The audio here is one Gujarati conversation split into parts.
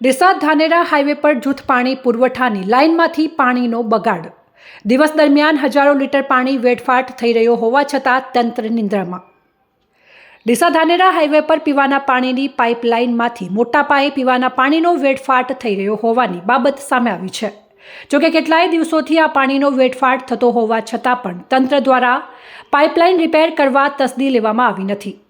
ડીસા ધાનેરા હાઈવે પર જૂથ પાણી પુરવઠાની લાઇનમાંથી પાણીનો બગાડ. દિવસ દરમિયાન હજારો લીટર પાણી વેડફાટ થઈ રહ્યો હોવા છતાં તંત્ર નિંદ્રામાં. ડીસા ધાનેરા હાઈવે પર પીવાના પાણીની પાઇપલાઇનમાંથી મોટા પાયે પીવાના પાણીનો વેડફાટ થઈ રહ્યો હોવાની બાબત સામે આવી છે. જોકે કેટલાય દિવસોથી આ પાણીનો વેડફાટ થતો હોવા છતાં પણ તંત્ર દ્વારા પાઇપલાઇન રિપેર કરવા તસદી લેવામાં આવી નથી.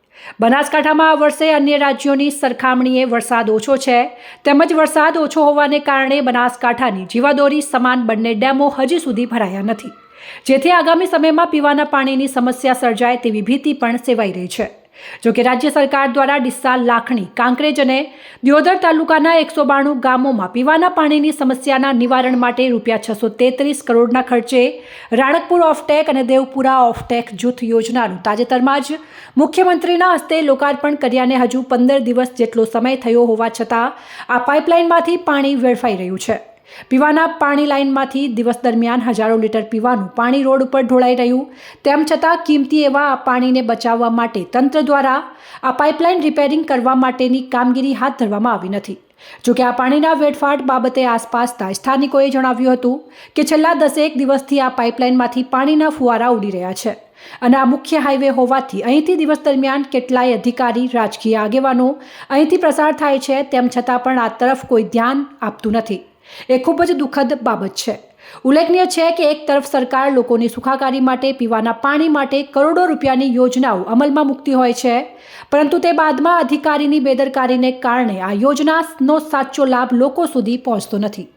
બનાસકાંઠામાં આ વર્ષે અન્ય રાજ્યોની સરખામણીએ વરસાદ ઓછો છે. તેમજ વરસાદ ઓછો હોવાને કારણે બનાસકાંઠાની જીવાદોરી સમાન બંને ડેમો હજી સુધી ભરાયા નથી. જેથી આગામી સમયમાં પીવાના પાણીની સમસ્યા સર્જાય તેવી ભીતિ પણ સેવાઈ રહી છે. જોકે રાજ્ય સરકાર દ્વારા ડિસ્સા લાખણી, કાંકરેજ અને દિયોદર તાલુકાના એકસો બાણું ગામોમાં પીવાના પાણીની સમસ્યાના નિવારણ માટે રૂપિયા છસો તેત્રીસ કરોડના ખર્ચે રાણકપુર ઓફટેક અને દેવપુરા ઓફટેક જૂથ યોજનાનું તાજેતરમાં જ મુખ્યમંત્રીના હસ્તે લોકાર્પણ કર્યાને હજુ પંદર દિવસ જેટલો સમય થયો હોવા છતાં આ પાઇપલાઇનમાંથી પાણી વેડફાઈ રહ્યું છે. પીવાના પાણી લાઇનમાંથી દિવસ દરમિયાન હજારો લીટર પીવાનું પાણી રોડ ઉપર ઢોળાઈ રહ્યું. તેમ છતાં કિંમતી એવા આ પાણીને બચાવવા માટે તંત્ર દ્વારા આ પાઇપલાઇન રિપેરિંગ કરવા માટેની કામગીરી હાથ ધરવામાં આવી નથી. જોકે આ પાણીના વેડફાટ બાબતે આસપાસના સ્થાનિકોએ જણાવ્યું હતું કે છેલ્લા દસેક દિવસથી આ પાઇપલાઇનમાંથી પાણીના ફુવારા ઉડી રહ્યા છે અને આ મુખ્ય હાઈવે હોવાથી અહીંથી દિવસ દરમિયાન કેટલાય અધિકારી, રાજકીય આગેવાનો અહીંથી પ્રસાર થાય છે, તેમ છતાં પણ આ તરફ કોઈ ધ્યાન આપતું નથી. એ ખૂબ જ દુઃખદ બાબત છે. ઉલ્લેખનીય છે કે એક તરફ સરકાર લોકોની સુખાકારી માટે, પીવાના પાણી માટે કરોડો રૂપિયાની યોજનાઓ અમલમાં મૂકતી હોય છે, પરંતુ તે બાદમાં અધિકારીની બેદરકારીને કારણે આ યોજનાનો સાચો લાભ લોકો સુધી પહોંચતો નથી.